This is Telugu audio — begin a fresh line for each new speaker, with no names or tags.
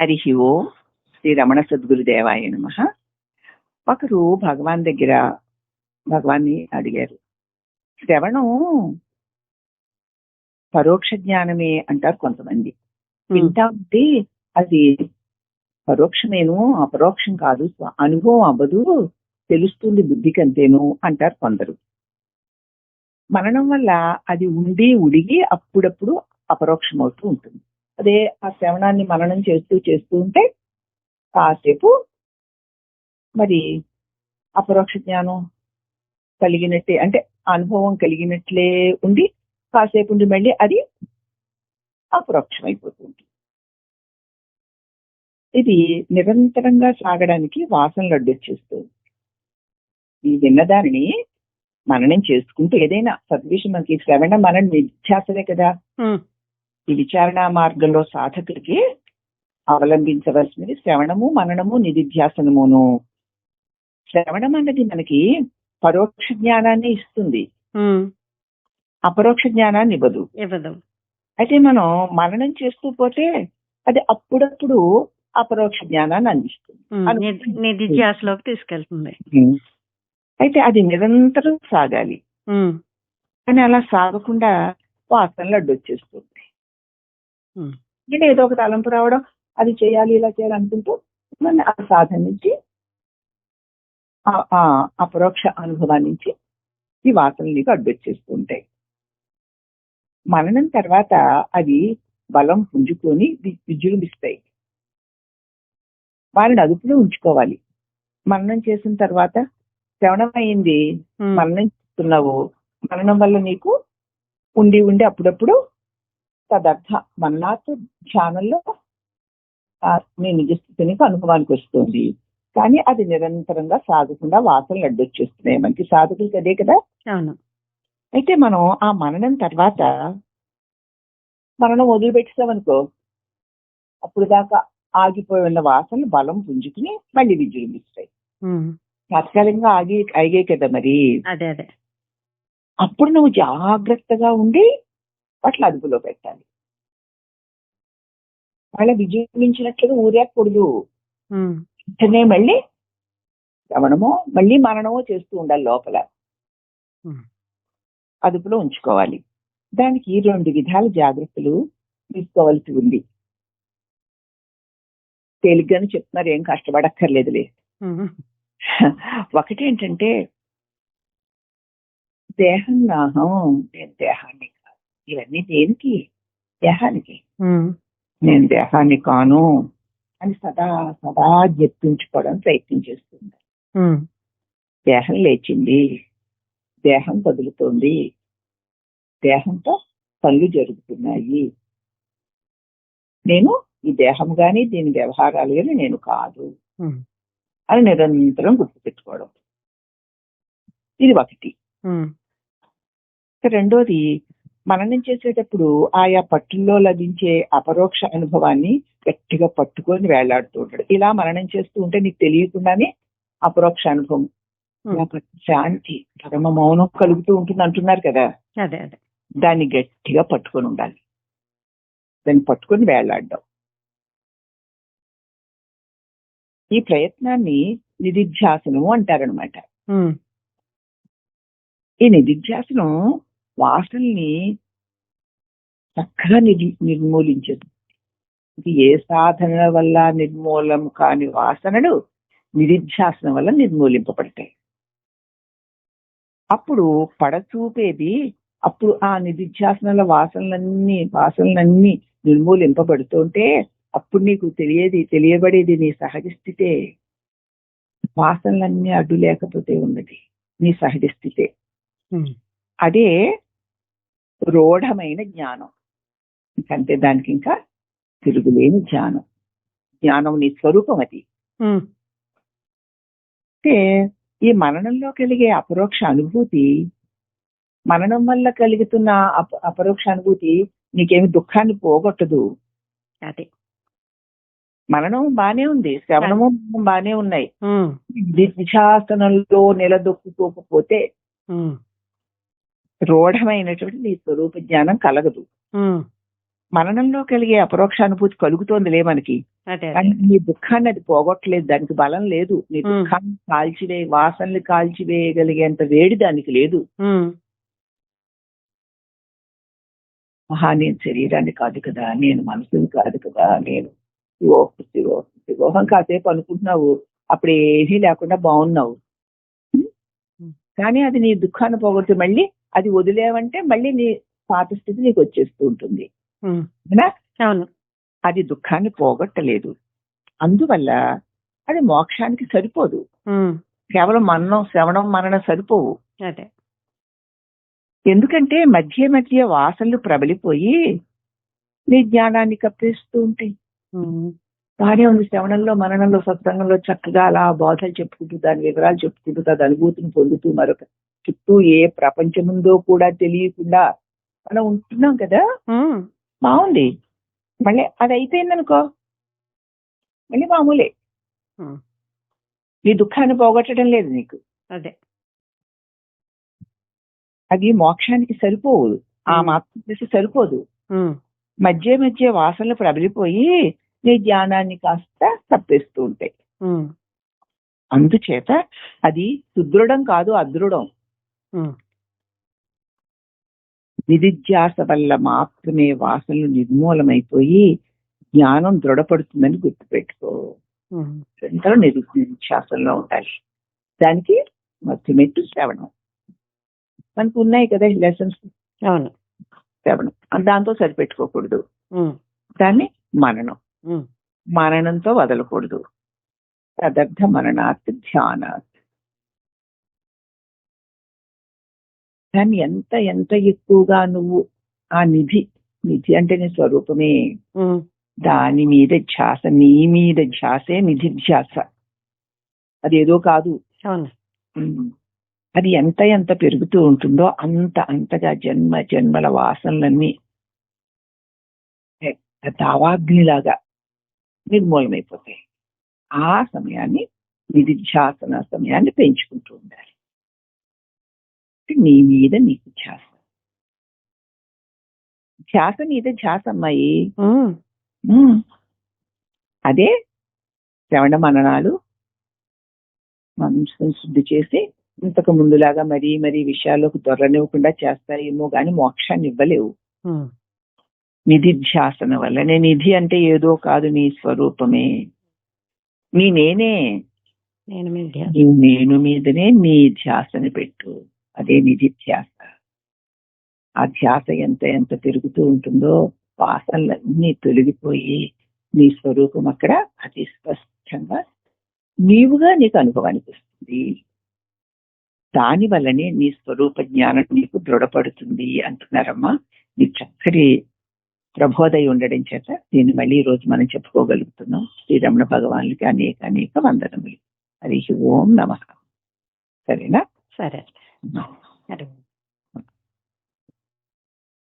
హరి ఓం శ్రీ రమణ సద్గురుదేవాయ నమ ఒకరు భగవాన్ దగ్గర భగవాన్ని అడిగారు శ్రవణం పరోక్ష జ్ఞానమే అంటారు కొంతమంది వింటా ఉంటే అది పరోక్షమేను అపరోక్షం కాదు అనుభవం అవ్వదు తెలుస్తుంది బుద్ధికి అంతేను అంటారు కొందరు మననం వల్ల అది ఉండి ఉడిగి అప్పుడప్పుడు అపరోక్షం అవుతూ ఉంటుంది అదే ఆ శ్రవణాన్ని మననం చేస్తూ చేస్తూ ఉంటే కాసేపు మరి అపరోక్ష జ్ఞానం కలిగినట్టే అంటే అనుభవం కలిగినట్లే ఉండి కాసేపు ఉండి మళ్ళీ అది అపరోక్షం అయిపోతుంది ఇది నిరంతరంగా సాగడానికి వాసనలు అడ్డొచ్చేస్తుంది ఈ విన్నదానిని మననం చేసుకుంటూ ఏదైనా సద్విషయం మనకి శ్రవణ మనం నిధ్యాసలే కదా. ఈ విచారణ మార్గంలో సాధకుడికి అవలంబించవలసినది శ్రవణము మననము నిధిధ్యాసనమును. శ్రవణం అన్నది మనకి పరోక్ష జ్ఞానాన్ని ఇస్తుంది. అపరోక్ష జ్ఞానాన్ని ఇవ్వదు.
ఇవ్వదు.
అయితే మనం మననం చేస్తూ పోతే అది అప్పుడప్పుడు అపరోక్ష జ్ఞానాన్ని అందిస్తుంది.
నిధిధ్యాసలోకి తీసుకెళ్తుంది.
అయితే అది నిరంతరం సాగాలి. కానీ అలా సాగకుండా వాసనలు అడ్డొచ్చేస్తుంది అంటే ఏదో ఒక తలంపు రావడం అది చేయాలి ఇలా చేయాలి అనుకుంటూ మన ఆ సాధన నుంచి ఆ- అపరోక్ష అనుభవం నుంచి ఈ వాసనలు నీకు అడ్డొచ్చేస్తుంటాయి మననం తర్వాత అది బలం పుంజుకొని విజృంభిస్తాయి వారిని అదుపులో ఉంచుకోవాలి. మననం చేసిన తర్వాత శ్రవణం అయింది
ఉమ్,
మననం చేస్తున్నావు. మననం వల్ల నీకు ఉండి ఉండి అప్పుడప్పుడు తదర్థ మన్నాత్ ధ్యానంలో ఆ నీ నిజస్థితి నీకు అనుభవానికి వస్తుంది. కానీ అది నిరంతరంగా సాగకుండా వాసనలు అడ్డొచ్చేస్తున్నాయి. మనకి సాధకులకి అదే కదా? అయితే మనం ఆ మననం తర్వాత మననం వదిలిపెట్టేసామనుకో అప్పుడు దాకా ఆగిపోయి ఉన్న వాసనలు బలం పుంజుకుని మళ్ళీ విజృంభిస్తాయి తాత్కాలికంగా ఆగి ఆగే కదా మరి?
అదే అదే.
అప్పుడు నువ్వు జాగ్రత్తగా ఉండి వాటిని అదుపులో పెట్టాలి. వాళ్ళ విజృంభించినట్లుగా ఊరేకూడదు వెంటనే మళ్ళీ శ్రవణమో మళ్ళీ మననమో చేస్తూ ఉండాలి లోపల. అదుపులో ఉంచుకోవాలి. దానికి రెండు విధాల జాగ్రత్తలు తీసుకోవాల్సి ఉంది. తేలిగ్గానే చెప్తున్నారు ఏం కష్టపడక్కర్లేదులే.
ఉమ్,
ఒకటి ఏంటంటే దేహం నాహం నేను దేహాన్ని ఇవన్నీ దేనికి? దేహానికి. నేను దేహాన్ని కాను అని సదా సదా జప్పించుకోవడం ప్రయత్నం చేస్తుంది. దేహం లేచింది. దేహం కదులుతోంది దేహంతో పనులు జరుగుతున్నాయి. నేను ఈ దేహం గాని దీని వ్యవహారాలు గాని నేను కాదు అని నిరంతరం గుర్తుపెట్టుకోవడం ఇది ఒకటి. రెండోది మననం చేసేటప్పుడు ఆయా పట్టుల్లో లభించే అపరోక్ష అనుభవాన్ని గట్టిగా పట్టుకొని వేలాడుతూ ఉంటాడు. ఇలా మననం చేస్తూ ఉంటే నీకు తెలియకుండానే అపరోక్ష అనుభవం శాంతి పరమ మౌనం కలుగుతూ ఉంటుంది అంటున్నారు కదా.
అదే అదే.
దాన్ని గట్టిగా పట్టుకొని ఉండాలి. దాన్ని పట్టుకొని వేలాడడం. ఈ ప్రయత్నాన్ని నిధిధ్యాసనము అంటారనమాట ఈ నిధిధ్యాసనం వాసనల్ని చక్కగా నిర్మి నిర్మూలించదు. ఇది ఏ సాధన వల్ల నిర్మూలం కాని వాసనలు? నిధిధ్యాసనం వల్ల నిర్మూలింపబడతాయి. అప్పుడు పడచూపేది అప్పుడు ఆ నిధిధ్యాసనల వాసనలన్నీ వాసనలన్నీ నిర్మూలింపబడుతుంటే అప్పుడు నీకు తెలియేది తెలియబడేది నీ సహజ స్థితే వాసనలన్నీ అడ్డు లేకపోతే ఉన్నది నీ సహజ స్థితే అదే రూఢమైన జ్ఞానం. ఇంకంతే దానికి ఇంకా తిరుగులేని జ్ఞానం. జ్ఞానం నీ స్వరూపం అది. అంటే ఈ మననంలో కలిగే అపరోక్ష అనుభూతి మననం వల్ల కలుగుతున్న అప- అపరోక్ష అనుభూతి నీకేమి దుఃఖాన్ని పోగొట్టదు.
అదే.
మననం బానే ఉంది. శ్రవణము బానే. ఉన్నాయి.
ఉమ్,
విశాసనంలో నిలదొక్కుకోకపోతే రూఢమైనటువంటి నీ స్వరూప జ్ఞానం కలగదు. మరణంలో కలిగే అపరోక్ష అనుభూతి కలుగుతోందిలే మనకి. నీ దుఃఖాన్ని అది పోగొట్టలేదు దానికి బలం లేదు. నీ. దుఃఖాన్ని కాల్చివే వాసనలు కాల్చివేయగలిగేంత వేడి దానికి లేదు. మహా నేను శరీరాన్ని కాదు కదా నేను మనసుని కాదు కదా నేను శివోహం శివోహం శివోహం కాసేపు అనుకుంటున్నావు. అప్పుడు ఏమీ లేకుండా బాగున్నావు. కానీ అది నీ దుఃఖాన్ని పోగొట్టి మళ్ళీ అది వదిలేవంటే మళ్ళీ నీ పాత స్థితి నీకు వచ్చేస్తూ ఉంటుంది అవునా? అది దుఃఖాన్ని పోగొట్టలేదు. అందువల్ల అది మోక్షానికి సరిపోదు. కేవలం మరణం శ్రవణం మరణం సరిపోవు.
అదే.
ఎందుకంటే మధ్య మధ్య వాసనలు ప్రబలిపోయి నీ జ్ఞానాన్ని కప్పేస్తూ ఉంటాయి. బాగానే ఉంది శ్రవణంలో మననంలో సత్సంగంలో చక్కగా అలా బోధలు చెప్పుకుంటూ దాని వివరాలు చెప్పుకుంటూ దాని అనుభూతిని పొందుతూ మరొక చుట్టూ ఏ ప్రపంచముందో కూడా తెలియకుండా మనం ఉంటున్నాం కదా? బాగుంది. మళ్ళీ అది అయిపోయిందనుకో మళ్ళీ మామూలే. నీ దుఃఖాన్ని పోగొట్టడం లేదు నీకు.
అదే.
అది మోక్షానికి సరిపోదు. ఆ. మాత్రం సరిపోదు. మధ్య మధ్య వాసనలు ప్రబలిపోయి నీ జ్ఞానాన్ని కాస్త తప్పేస్తూ ఉంటాయి. అందుచేత అది సుదృఢం కాదు అదృఢం. నిధిధ్యాస వల్ల మాత్రమే వాసనలు నిర్మూలమైపోయి జ్ఞానం దృఢపడుతుందని గుర్తుపెట్టుకో.
ఉమ్,
ఎంతో నిధిధ్యాసంలో ఉండాలి దానికి మధ్యమెట్టు శ్రవణం. మనకు ఉన్నాయి కదా లెసన్స్
అవును.
శ్రవణం. దాంతో సరిపెట్టుకోకూడదు. దాన్ని మననం. మననంతో వదలకూడదు. తదర్థ మననాత్ ధ్యానాత్. దాన్ని ఎంత ఎంత ఎక్కువగా నువ్వు ఆ నిధి నిధి అంటే నీ స్వరూపమే. దాని మీద ధ్యాస నీ మీద ధ్యాసే నిధి ధ్యాస. అదేదో కాదు. అది ఎంత ఎంత పెరుగుతూ ఉంటుందో అంత అంతగా జన్మ జన్మల వాసనలన్నీ దావాగ్నిలాగా నిర్మూలమైపోతాయి. ఆ సమయాన్ని నిధిధ్యాసన సమయాన్ని పెంచుకుంటూ ఉండాలి. నీ మీద నీకు ధ్యాస. ధ్యాస మీద ధ్యాస అమ్మాయి. అదే శ్రవణ మననాలు. మనసును శుద్ధి చేసి ఇంతకు ముందులాగా మరీ మరీ విషయాల్లోకి దొరనివ్వకుండా చేస్తాయేమో గాని మోక్షాన్ని ఇవ్వలేవు నిధిధ్యాసన వల్లనే నిధి అంటే ఏదో కాదు నీ స్వరూపమే. నీ నేనే. నేను మీదనే నీ ధ్యాసని పెట్టు. అదే నిధి ధ్యాస. ఆ ధ్యాస ఎంత ఎంత పెరుగుతూ ఉంటుందో వాసనలన్నీ తొలగిపోయి నీ స్వరూపం అక్కడ అతి స్పష్టంగా నీవుగా నీకు అనుభవానికి వస్తుంది. దాని వల్లనే నీ స్వరూప జ్ఞానం నీకు దృఢపడుతుంది అంటున్నారమ్మా. నీ చక్కటి ప్రబోధై ఉండడం చేత దీన్ని మళ్ళీ ఈ రోజు మనం చెప్పుకోగలుగుతున్నాం. శ్రీరమణ భగవానులకి అనేక అనేక వందనములు. హరి ఓం నమ. సరేనా?
సరే. సరే.